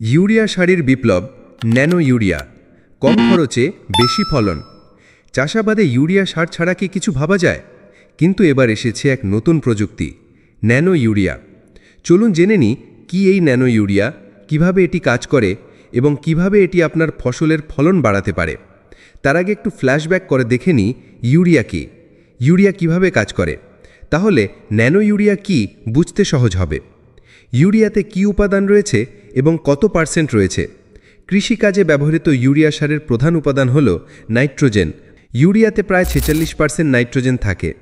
Urea সারের বিপ্লব, nano urea. কম খরচে বেশি ফলন। চাষাবাদে ইউরিয়া সার ছাড়া কি কিছু ভাবা যায়? কিন্তু এবার এসেছে এক নতুন প্রযুক্তি, ন্যানো ইউরিয়া। চলুন জেনে নিই, কি এই ন্যানো ইউরিয়া, কীভাবে এটি কাজ করে এবং কীভাবে এটি আপনার ফসলের ফলন বাড়াতে পারে। তার আগে একটু ফ্ল্যাশব্যাক করে দেখে নিই, ইউরিয়া কি? ইউরিয়া কীভাবে কাজ করে? তাহলে ন্যানো ইউরিয়া কি বুঝতে সহজ হবে। ইউরিয়াতে কি উপাদান রয়েছে এবং কত পার্সেন্ট রয়েছে? কৃষিকাজে ব্যবহৃত ইউরিয়া সারের প্রধান উপাদান হল নাইট্রোজেন। ইউরিয়াতে প্রায় ছেচল্লিশ পার্সেন্ট নাইট্রোজেন থাকে।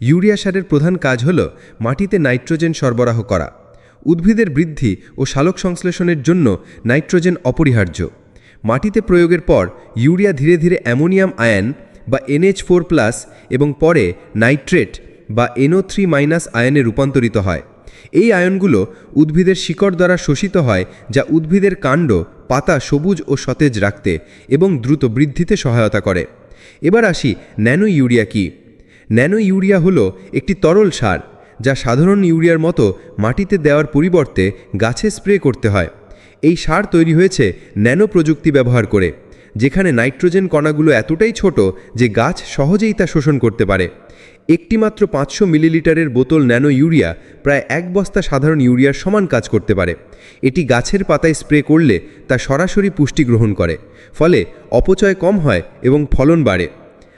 ইউরিয়া সারের প্রধান কাজ হল মাটিতে নাইট্রোজেন সরবরাহ করা। উদ্ভিদের বৃদ্ধি ও সালোক সংশ্লেষণের জন্য নাইট্রোজেন অপরিহার্য। মাটিতে প্রয়োগের পর ইউরিয়া ধীরে ধীরে অ্যামোনিয়াম আয়ন বা এনএইচ ফোর প্লাস এবং পরে নাইট্রেট বা এনও থ্রি মাইনাস আয়নে রূপান্তরিত হয়। এই আয়নগুলো উদ্ভিদের শিকড় দ্বারা শোষিত হয়, যা উদ্ভিদের কাণ্ড, পাতা সবুজ ও সতেজ রাখতে এবং দ্রুত বৃদ্ধিতে সহায়তা করে। এবার আসি ন্যানো ইউরিয়া কি? ন্যানো ইউরিয়া হলো একটি তরল সার, যা সাধারণ ইউরিয়ার মতো মাটিতে দেওয়ার পরিবর্তে গাছে স্প্রে করতে হয়। এই সার তৈরি হয়েছে ন্যানো প্রযুক্তি ব্যবহার করে। যেখানে নাইট্রোজেন কণাগুলো এতটাই ছোট যে গাছ সহজেই তা শোষণ করতে পারে। একটি মাত্র পাঁচশো মিলিলিটারের বোতল ন্যানো ইউরিয়া প্রায় এক বস্তা সাধারণ ইউরিয়ার সমান কাজ করতে পারে। এটি গাছের পাতায় স্প্রে করলে তা সরাসরি পুষ্টি গ্রহণ করে, ফলে অপচয় কম হয় এবং ফলন বাড়ে।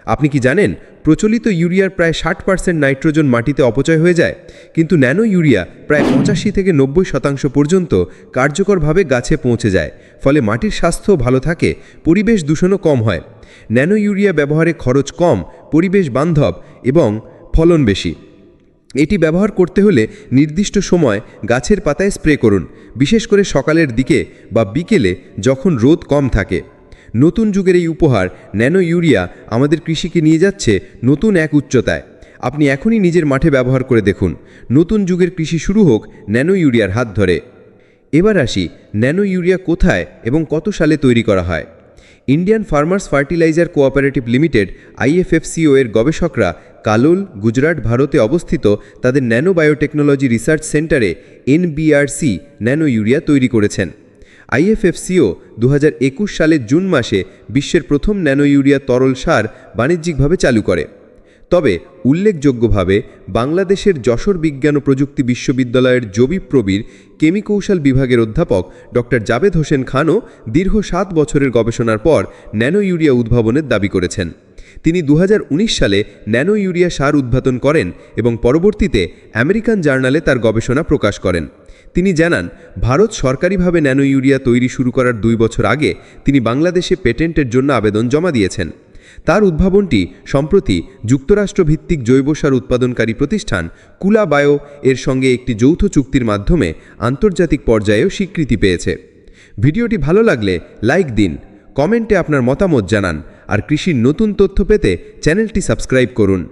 আপনি কি জানেন, প্রচলিত ইউরিয়ার প্রায় ষাট পার্সেন্ট নাইট্রোজেন মাটিতে অপচয় হয়ে যায়, কিন্তু ন্যানো ইউরিয়া প্রায় পঁচাশি থেকে নব্বই শতাংশ পর্যন্ত কার্যকরভাবে গাছে পৌঁছে যায় ফলে মাটির স্বাস্থ্য ভালো থাকে, পরিবেশ দূষণও কম হয়। ন্যানো ইউরিয়া ব্যবহারে খরচ কম, পরিবেশ বান্ধব এবং ফলন বেশি। এটি ব্যবহার করতে হলে নির্দিষ্ট সময় গাছের পাতায় স্প্রে করুন, বিশেষ করে সকালের দিকে বা বিকেলে যখন রোদ কম থাকে। নতুন যুগের এই উপহার ন্যানো ইউরিয়া আমাদের কৃষিকে নিয়ে যাচ্ছে নতুন এক উচ্চতায়। আপনি এখনই নিজের মাঠে ব্যবহার করে দেখুন। নতুন যুগের কৃষি শুরু হোক ন্যানো ইউরিয়ার হাত ধরে। এবার আসি ন্যানো ইউরিয়া কোথায় এবং কত সালে তৈরি করা হয়? Indian farmers fertiliser cooperative limited, IFFCO এর গবেষকরা কালোল, গুজরাট, ভারতে অবস্থিত তাদের ন্যানো বায়োটেকনোলজি রিসার্চ সেন্টারে এনবিআরসি ন্যানো ইউরিয়া তৈরি করেছেন। আইএফএফসিও দু হাজার একুশ সালের জুন মাসে বিশ্বের প্রথম ন্যানো ইউরিয়া তরল সার বাণিজ্যিকভাবে চালু করে। তবে উল্লেখযোগ্যভাবে বাংলাদেশের যশোর বিজ্ঞান ও প্রযুক্তি বিশ্ববিদ্যালয়ের জবি প্রবীর কেমিকৌশল বিভাগের অধ্যাপক ডক্টর জাবেদ হোসেন খানও দীর্ঘ সাত বছরের গবেষণার পর ন্যানো ইউরিয়া উদ্ভাবনের দাবি করেছেন। তিনি দু হাজার উনিশ সালে ন্যানো ইউরিয়া সার উদ্ভাবন করেন এবং পরবর্তীতে আমেরিকান জার্নালে তার গবেষণা প্রকাশ করেন। তিনি জানান, ভারত সরকারিভাবে ন্যানো ইউরিয়া তৈরি শুরু করার দুই বছর আগে তিনি বাংলাদেশে পেটেন্টের জন্য আবেদন জমা দিয়েছেন। তার উদ্ভাবনটি সম্প্রতি যুক্তরাষ্ট্রভিত্তিক জৈব সার উৎপাদনকারী প্রতিষ্ঠান কুলা বায়ো এর সঙ্গে একটি যৌথ চুক্তির মাধ্যমে আন্তর্জাতিক পর্যায়েও স্বীকৃতি পেয়েছে। ভিডিওটি ভালো লাগলে লাইক দিন, কমেন্টে আপনার মতামত জানান, আর কৃষির নতুন তথ্য পেতে চ্যানেলটি সাবস্ক্রাইব করুন।